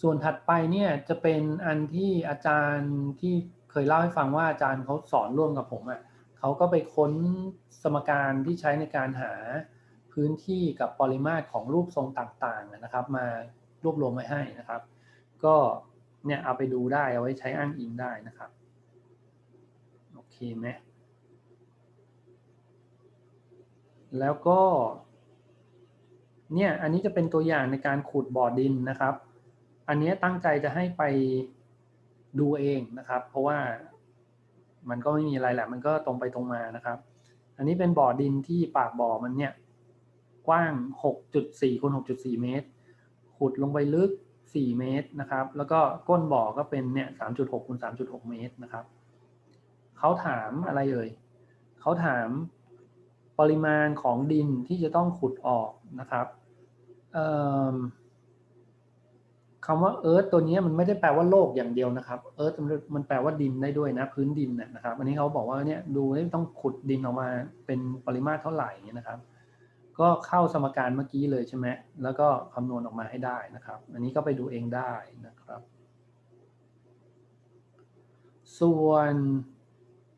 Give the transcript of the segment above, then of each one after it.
ส่วนถัดไปเนี่ยจะเป็นอันที่อาจารย์ที่เคยเล่าให้ฟังว่าอาจารย์เขาสอนร่วมกับผมอะ่ะเขาก็ไปค้นสมการที่ใช้ในการหาพื้นที่กับปริมาตรของรูปทรงต่างๆนะครับ มารวบรวมไว้ให้นะครับ ก็เนี่ยเอาไปดูได้เอาไว้ใช้อ้างอิงได้นะครับโอเคไหมแล้วก็เนี่ยอันนี้จะเป็นตัวอย่างในการขุดบ่อดินนะครับ อันนี้ตั้งใจจะให้ไปดูเองนะครับ เพราะว่ามันก็ไม่มีอะไรแหละ มันก็ตรงไปตรงมานะครับ อันนี้เป็นบ่อดินที่ปากบ่อมันเนี่ยกว้าง 6.4คูณ6.4 เมตร ขุดลงไปลึก 4 เมตรนะครับ แล้วก็ก้นบ่อก็เป็นเนี่ย3.6คูณ3.6 เมตรนะครับ เขาถามอะไรเอ่ยเขาถามปริมาณของดินที่จะต้องขุดออกนะครับเออ คำว่าเอิร์ธตัวนี้มันไม่ได้แปลว่าโลกอย่างเดียวนะครับเอิร์ธมันแปลว่าดินได้ด้วยนะพื้นดินนะครับอันนี้เขาบอกว่าเนี่ยดูต้องขุดดินออกมาเป็นปริมาตรเท่าไหร่เนี่ยนะครับ ก็เข้าสมการเมื่อกี้เลยใช่ไหมแล้วก็คำนวณออกมาให้ได้นะครับ อันนี้ก็ไปดูเองได้นะครับ ส่วน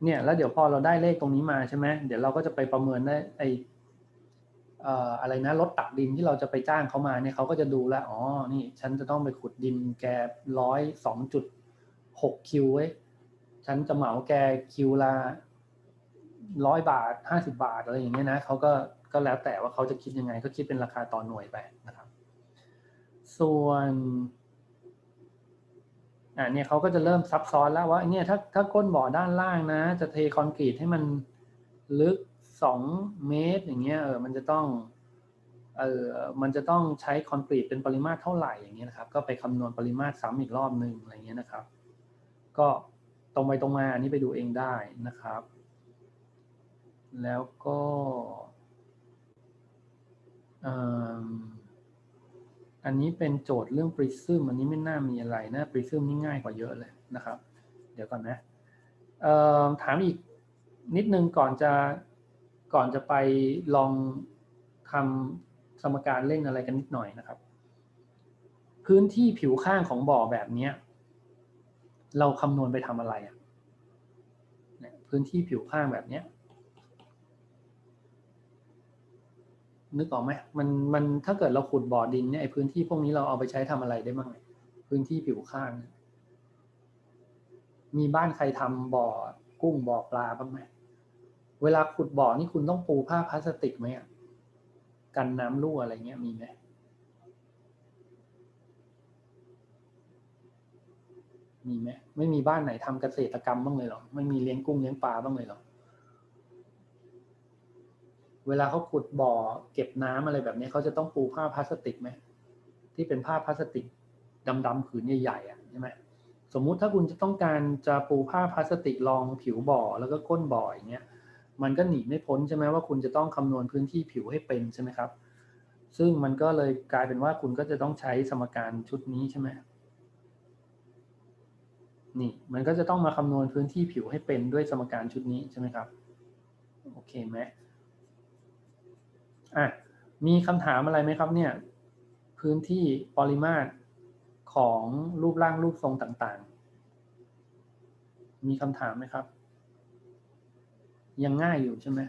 เนี่ยแล้วเดี๋ยวพอเราได้เลขตรงนี้มาใช่ไหมเดี๋ยวเราก็จะไปประเมินได้ไอ อะไรนะรถตักดินที่เราจะไปจ้างเขามาเนี่ยเขาก็จะดูแลอ๋อนี่ฉันจะต้องไปขุดดินแกร้อยสองจุดหกคิวไว้ฉันจะเหมาแกคิวละร้อยบาทห้าสิบาทอะไรอย่างเงี้ยนะเขาก็ก็แล้วแต่ว่าเขาจะคิดยังไง ก็คิดเป็นราคาต่อหน่วยไปนะครับ ส่วนอ่าเนี่ยเขาก็จะเริ่มซับซ้อนแล้วว่าเนี่ยถ้าถ้าก้นบ่อด้านล่างนะ จะเทคอนกรีตให้มันลึก สองเมตรอย่างเงี้ยเออมันจะต้องเออมันจะต้องใช้คอนกรีตเป็นปริมาตรเท่าไหร่อย่างเงี้ยนะครับ ก็ไปคำนวณปริมาตรซ้ำอีกรอบหนึ่งอะไรเงี้ยนะครับ ก็ตรงไปตรงมาอันนี้ไปดูเองได้นะครับ แล้วก็อันนี้เป็นโจทย์เรื่องปริซึมอันนี้ไม่น่ามีอะไรนะปริซึมนี่ง่ายกว่าเยอะเลยนะครับ เดี๋ยวก่อนนะถามอีกนิดนึงก่อนจะ ก่อนจะไปลองทำสมการเล่นอะไรกันนิดหน่อยนะครับ พื้นที่ผิวข้างของบ่อแบบนี้เราคำนวณไปทำอะไรอะพื้นที่ผิวข้างแบบนี้นึกออกไหมมันมันถ้าเกิดเราขุดบ่อดินเนี่ยไอพื้นที่พวกนี้เราเอาไปใช้ทำอะไรได้บ้างพื้นที่ผิวข้าง มีบ้านใครทำบ่อกุ้งบ่อปลาบ้างไหม เวลาขุดบ่อนี่คุณต้องปูผ้าพลาสติกไหมกันน้ำรั่วอะไรเงี้ยมีไหมมีไหมไม่มีบ้านไหนทำเกษตรกรรมบ้างเลยหรอไม่มีเลี้ยงกุ้งเลี้ยงปลาบ้างเลยหรอเวลาเขาขุดบ่อ เก็บน้ำอะไรแบบนี้เขาจะต้องปูผ้าพลาสติกไหมที่เป็นผ้าพลาสติกดำๆผืนใหญ่ๆอะใช่ไหมสมมุติถ้าคุณจะต้องการจะปูผ้าพลาสติกรองผิวบ่อแล้วก็ก้นบ่ออย่างเงี้ย มันก็หนีไม่พ้นใช่ไหมว่าคุณจะต้องคำนวณพื้นที่ผิวให้เป็นใช่ไหมครับ ซึ่งมันก็เลยกลายเป็นว่าคุณก็จะต้องใช้สมการชุดนี้ใช่ไหมนี่ มันก็จะต้องมาคำนวณพื้นที่ผิวให้เป็นด้วยสมการชุดนี้ใช่ไหมครับ โอเคไหมอะมีคำถามอะไรไหมครับเนี่ย พื้นที่ปริมาตรของรูปร่างรูปทรงต่างๆ มีคำถามไหมครับ ยังง่ายอยู่ใช่ไหม